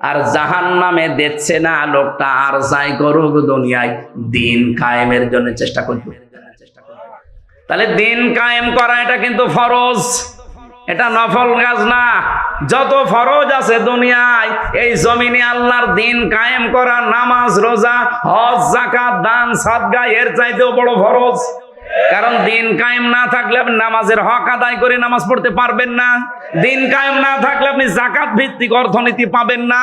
আর জাহান নামে দিচ্ছে না লোকটা, আর যাই করুক দুনিয়ায় দিন কায়েমের জন্য চেষ্টা করবে। তাহলে দিন কায়েম করা এটা কিন্তু ফরজ। এটা নফল কাজ না। যত ফরজ আছে দুনিয়ায়, এই জমিনে আল্লাহর দিন কায়েম করা, নামাজ, রোজা, হজ জাকাত দান, সাদগা, এর চাইতেও বড় ফরজ। কারণ দিন কায়েম না থাকলে আপনি নামাজের হক আদায় করে নামাজ পড়তে পারবেন না। দিন কায়েম না থাকলে আপনি জাকাত ভিত্তিক অর্থনীতি পাবেন না।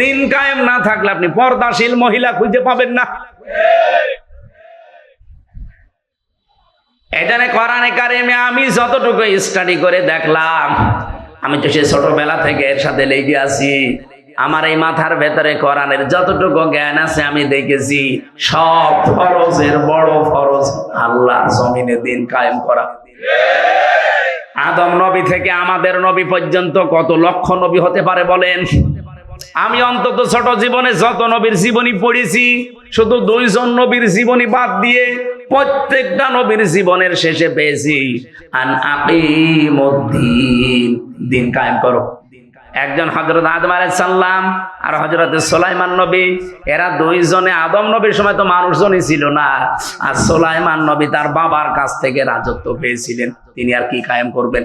দিন কায়েম না থাকলে আপনি পর্দাশীল মহিলা খুঁজে পাবেন না। এখানে কোরআনে কারিমে আমি যতটুকু স্টাডি করে দেখলাম, আমি তো সে ছোটবেলা থেকে এর সাথে লেগে আছি। আমার এই মাথার ভেতরে কোরআনের যতটুকু জ্ঞান আছে আমি দেখেছি, সব ফরজের বড় ফরজ আল্লাহ জমিনে দিন কায়েম করা। আদম নবী থেকে আমাদের নবী পর্যন্ত কত লক্ষ নবী হতে পারে বলেন? আমি অন্তত ছোট জীবনে যত নবীর জীবনী পড়েছি, শুধু দুইজন নবীর জীবনী বাদ দিয়ে প্রত্যেকটা নবীর জীবনের শেষে পেয়েছি। আন আকিমুদ্দিন দিন কায়েম করো। একজন হজরত আদম আলাইসাল্লাম আর হজরত সোলাইমান নবী, এরা দুইজনে আদম নবীর সময় তো মানুষজনই ছিল না। আর সোলাইমান নবী তার বাবার কাছ থেকে রাজত্ব পেয়েছিলেন। তিনি আর কি কায়েম করবেন?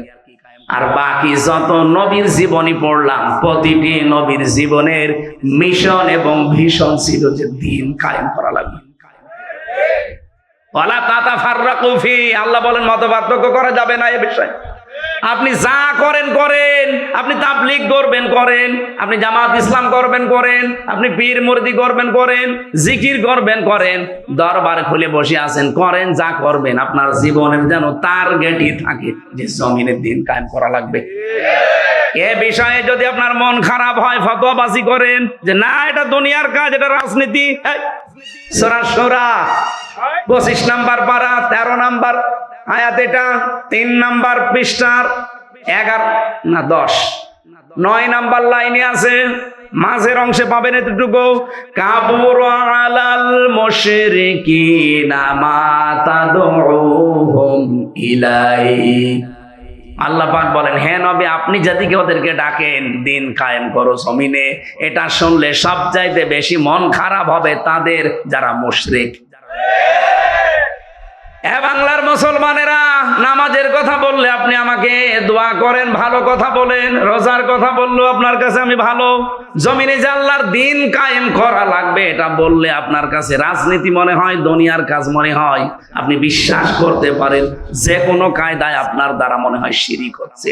আর বাকি যত নবীর জীবনী পড়লাম, প্রতিটি নবীর জীবনের মিশন এবং ভীষণ ছিল যে দিন কায়েম করা লাগবে। আল্লাহ বলেন মত পার্থক্য করা যাবে না এ বিষয়ে। আপনি যা করেন করেন। আপনি তাবলিগ করবেন করেন। আপনি জামাত ইসলাম করবেন করেন। আপনি পীর মুরদি করবেন করেন। জিকির করবেন করেন। দরবার খুলে বসে আছেন করেন যা করবেন। আপনার জীবনের যেন টার্গেটই থাকে যে জমিনের দিন কায়েম করা লাগবে। এ বিষয়ে যদি আপনার মন খারাপ হয় ফতোয়াবাজি করেন যে না এটা দুনিয়ার কাজ এটা রাজনীতি। এই, সোরা সোরা পঁচিশ নাম্বার পারা তেরো নাম্বার। আয়াত এটা তিন নাম্বার পৃষ্ঠার এগারো না, দশ। নয় নাম্বার লাইনে আছে, মাঝের অংশে পাবেন এতটুকু, কাবুর আলাল মুশরিকিনা মা তাদউহুম ইলাই আল্লাহ পাক বলেন হ্যাঁ নবী, আপনি যাদিকে ওদেরকে ডাকেন, দিন কায়েম করো জমিনে। এটা শুনলে সব চাইতে বেশি মন খারাপ হবে তাদের যারা মুশরিক। এ বাংলার মুসলমানেরা, নামাজের কথা বললে আপনি আমাকে দোয়া করেন, ভালো কথা বলেন, রোজার কথা বলল আপনার কাছে আমি ভালো। জমিনে যে আল্লাহর দিন কায়েম করা লাগবে, এটা বললে আপনার কাছে রাজনীতি মনে হয়, দুনিয়ার কাজ মনে হয়। আপনি বিশ্বাস করতে পারেন যে কোনো কায়দায় আপনার দ্বারা মনে হয় শিরিক হচ্ছে।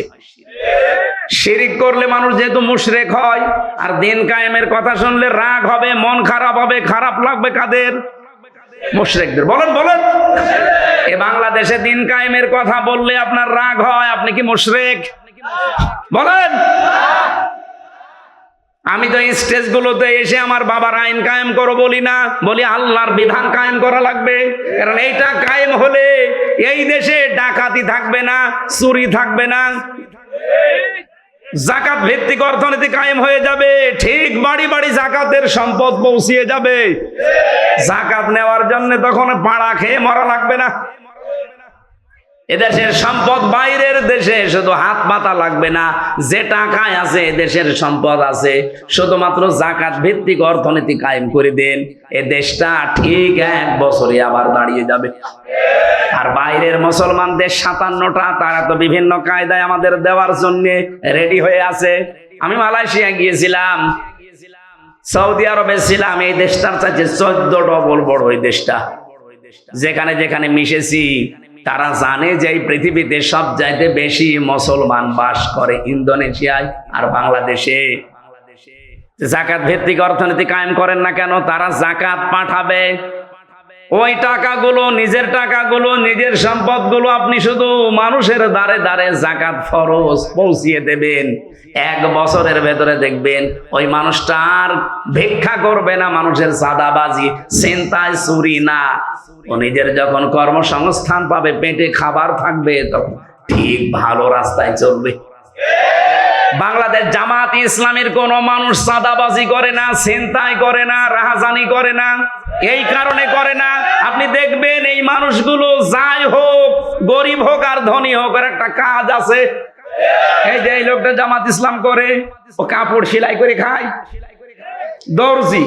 শিরিক করলে মানুষ যেহেতু মুশরেক হয়, আর দিন কায়েমের কথা শুনলে রাগ হবে, মন খারাপ হবে, খারাপ লাগবে কাদের? মুশরেকদের। বলেন বলেন। এ বাংলাদেশে দিন কায়েমের কথা বললে আপনার রাগ হয়, আপনি কি মুশরেক? বলেন। আমি তো স্টেজ গুলোতে এসে আমার বাবার আইন কায়েম করো বলি না, বলি আল্লাহর বিধান কায়েম করা লাগবে। কারণ এইটা কায়েম হলে এই দেশে ডাকাতি থাকবে না, চুরি থাকবে না। জাকাত ভিত্তিক অর্থনীতি কায়েম হয়ে যাবে। ঠিক বাড়ি বাড়ি জাকাতের সম্পদ পৌঁছিয়ে যাবে। জাকাত নেওয়ার জন্য তখন পাড়া খেয়ে মরা লাগবে না। এদেশের সম্পদ শুধু হাত পাতা লাগবে না, যে টাকায় আছে এদেশের সম্পদ আছে, শুধুমাত্র জাকাত ভিত্তিক অর্থনীতি কায়েম করে দেন, এ দেশটা ঠিক এক বছরে আবার দাঁড়িয়ে যাবে। আর বাইরের মুসলমানদের সাতান্নটা, তারা তো বিভিন্ন কায়দায় আমাদের দেওয়ার জন্য রেডি হয়ে আছে। আমি মালয়েশিয়া গিয়েছিলাম, সৌদি আরবে ছিলাম, এই দেশটার চাইছে চোদ্দ ডবল বড় ওই দেশটা। যেখানে যেখানে মিশেছি তারা জানে যে এই পৃথিবীতে সব চাইতে বেশি মুসলমান বাস করে ইন্দোনেশিয়ায় আর বাংলাদেশে। জাকাত ভিত্তিক অর্থনীতি কায়েম করেন না কেন, তারা জাকাত পাঠাবে। ওই টাকাগুলো, নিজের টাকাগুলো, নিজের সম্পদগুলো আপনি শুধু মানুষের দ্বারে দ্বারে জাকাত ফরজ পৌঁছিয়ে দেবেন। এক বছরের ভেতরে দেখবেন ওই মানুষটা আর ভিক্ষা করবে না, মানুষের সাদাবাজি চিন্তায় চুরি না। ও নিজের যখন কর্মসংস্থান পাবে, পেটে খাবার থাকবে, তখন ঠিক ভালো রাস্তায় চলবে। বাংলাদেশ জামাত ইসলামের কোন মানুষ সাদাবাজি করে না চিন্তাই করে না, রাহাজানি করে না। এই কারণে করে না। আপনি দেখবেন এই মানুষগুলো যাই হোক, গরিব হোক আর ধনী হোক, ওর একটা কাজ আছে। এই যে এই লোকটা জামাত ইসলাম করে, ও কাপড় সেলাই করে খায়। দর্জি।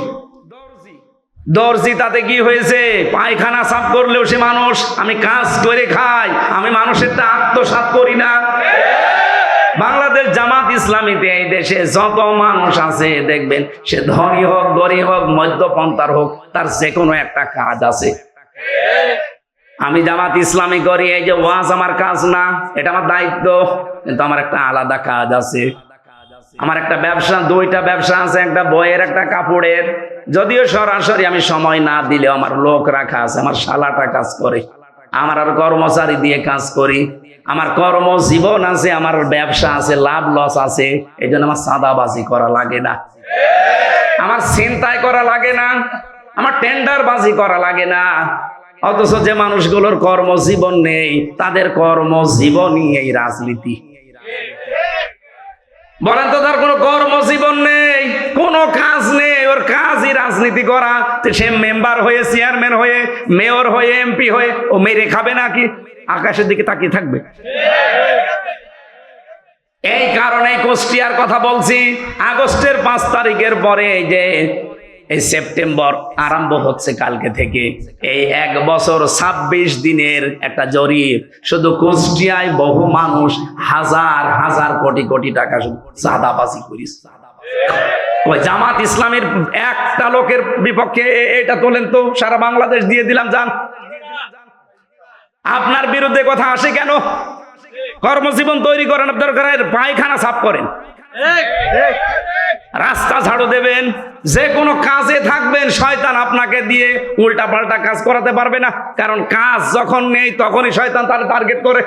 দর্জি, তাতে কি হয়েছে? পায়খানা সাফ করলেও সে মানুষ, আমি কাজ করে খাই, আমি মানুষেরটা আত্মসাৎ করি না। বাংলাদেশ জামাত ইসলামীতে এই দেশে যত মানুষ আছে, দেখবেন সে ধনী হোক, গরিব হোক, মধ্যপন্থার হোক, তার যে কোনো একটা কাজ আছে। আমি জামাত ইসলামী করি, এই যে ওয়াজ আমার কাজ না, এটা আমার দায়িত্ব, কিন্তু আমার একটা আলাদা কাজ আছে। আমার একটা ব্যবসা, দুইটা ব্যবসা আছে, একটা বইয়ের, একটা কাপড়ের। যদিও সরাসরি আমি সময় না দিলেও আমার লোক রাখা আছে আমার শালাটা কাজ করে। আমার আর কর্মচারী দিয়ে কাজ করি। আমার কর্ম জীবন আছে, আমার ব্যবসা আছে, লাভ লস আছে এই জন্য আমার সাদাবাজি করা লাগে না। আমার চিন্তায় করা লাগে না, আমার টেন্ডার বাজি করা লাগে না। অথচ যে মানুষগুলোর কর্মজীবন নেই, তাদের কর্মজীবনই এই রাজনীতি। বলেন তো তার কোনো কর্মজীবন নেই, কোনো কাজ নেই, ওর কাজই রাজনীতি করা। সে মেম্বার হয়ে চেয়ারম্যান হয়ে মেয়র হয়ে এমপি হয়ে, ও মেরে খাবে নাকি? আকাশের দিকে তাকিয়ে থাকবে। এই কারণে কুষ্টিয়ার কথা বলছি, আগস্টের পাঁচ তারিখের পরে এই যে, এই সেপ্টেম্বর আরম্ভ হচ্ছে কালকে থেকে। এই এক বছর ছাব্বিশ দিনের একটা জরিপ। শুধু কুষ্টিয়ায় বহু মানুষ হাজার হাজার কোটি কোটি টাকা চাঁদাবাজি করিস। ওই জামাত ইসলামের একটা লোকের বিপক্ষে এটা তোলেন তো, সারা বাংলাদেশ দিয়ে দিলাম, যান। আপনার বিরুদ্ধে কথা আসে কেন? কর্মজীবন তৈরি করেন দরকার পায়খানা সাফ করেন। রাস্তা ঝাড়ু দেবেন যে কোনো কাজে থাকবেন শয়তান আপনাকে দিয়ে উল্টা পাল্টা কাজ করাতে পারবে না। কারণ কাজ যখন নেই তখনই শয়তান তার টার্গেট করে।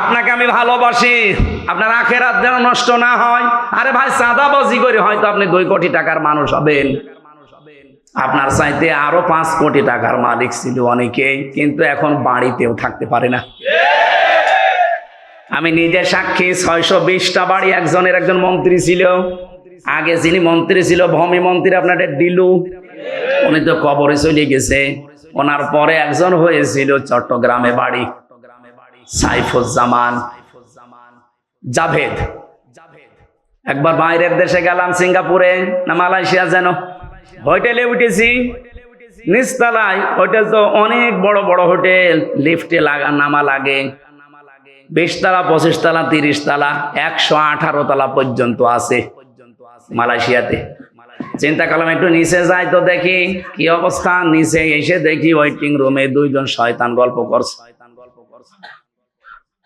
আপনাকে আমি ভালোবাসি আপনার আখেরাত যেন নষ্ট না হয়। আরে ভাই চাঁদাবাজি করে হয়তো আপনি দুই কোটি টাকার মানুষ হবেন। আপনার চাইতে আরও পাঁচ কোটি টাকার মালিক ছিল অনেকেই কিন্তু এখন বাড়িতেও থাকতে পারে না। আমি নিজে সাক্ষী, ছয়শো বিশটা বাড়ি একজনের একজন মন্ত্রী ছিল। আগে যিনি মন্ত্রী ছিল, ভূমি মন্ত্রী আপনার ডিলু। উনি তো কবরে চলে গেছে। ওনার পরে একজন হয়েছিল চট্টগ্রামে বাড়ি, সাইফুজ্জামান জাভেদ। একবার বাইরের দেশে গেলাম, সিঙ্গাপুরে না মালয়েশিয়া যেন? হোটেলে উঠেছি। নিচতলায় হোটেল তো অনেক বড় বড় হোটেল। লিফটে লাগা নামা লাগে। বিশ তালা পঁচিশ তালা তিরিশ তালা একশো আঠারো তালা পর্যন্ত আছে মালয়েশিয়াতে। চিন্তা করলাম একটু নিচে যাই তো দেখি কি অবস্থা। নিচে এসে দেখি ওয়েটিং রুমে দুইজন শয়তান গল্প করছে।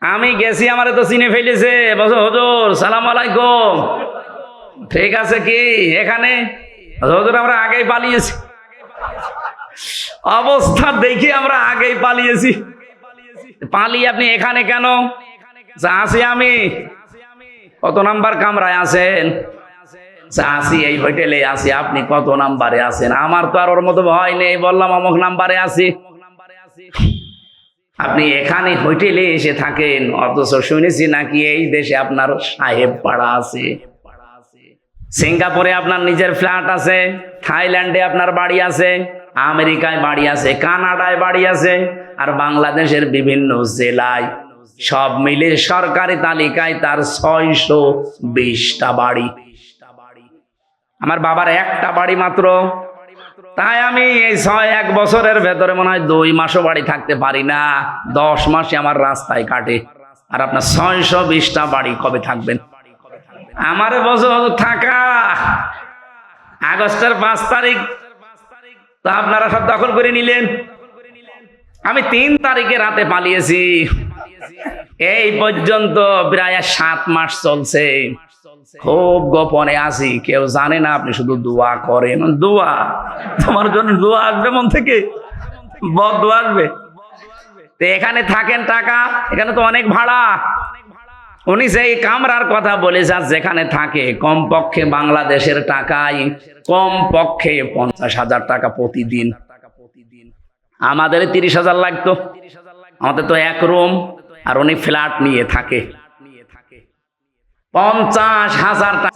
আমি গেছি, আমারে তো চিনে ফেলেছে। বলছো, হজুর, সালাম আলাইকুম। ঠিক আছে কি? এখানে? আমরা আগেই পালিয়েছি। অবস্থা দেখি আমরা আগেই পালিয়েছি। পালিয়ে আপনি এখানে কেন? আছি আমি। কত নাম্বার কামরায় আছেন? আছি, এই হোটেলে আছি, আপনি কত নাম্বারে আছেন? আমার তো আর ওর মতো ভয় নেই, বললাম অমুক নাম্বারে আছি। আপনি এখানে হোটেলে এসে থাকেন, অথচ শুনেছি নাকি এই দেশে আপনার সাহেব পাড়া আছে। সিঙ্গাপুরে আপনার নিজের ফ্ল্যাট আছে, থাইল্যান্ডে আপনার বাড়ি আছে, আমেরিকায় বাড়ি আছে, কানাডায় বাড়ি আছে, আর বাংলাদেশের বিভিন্ন জেলায় সব মিলে সরকারি তালিকায় তার ছয়শো বিশটা বাড়ি। আমার বাবার একটা বাড়ি মাত্র। তাই আমি এই ছয় এক বছরের ভেতরে মনে হয় দুই মাসও বাড়ি থাকতে পারি না। দশ মাসে আমার রাস্তায় কাটে। আর আপনার ছয়শো বিশটা বাড়ি কবে থাকবেন? আমার বছর থাকা। আগস্টের পাঁচ তারিখ। তা আপনারা সব দখল করে নিলেন। আমি তিন তারিখে রাতে পালিয়েছি। এই পর্যন্ত প্রায় সাত মাস চলছে। খুব গোপনে আছি। কেউ জানে না, আপনি শুধু দোয়া করেন। দোয়া? তোমার জন্য দোয়া আসবে মন থেকে? বদ দোয়া আসবে? এখানে থাকেন টাকা। এখানে তো অনেক ভাড়া। উনি সেই কামরার কথা বলেছেন যেখানে থাকে, কমপক্ষে বাংলাদেশের টাকায় কম পক্ষে পঞ্চাশ হাজার টাকা প্রতিদিন। আমাদের তিরিশ হাজার লাগতো। আমাদের তো এক রুম, আর উনি ফ্ল্যাট নিয়ে থাকে। পঞ্চাশ হাজার টাকা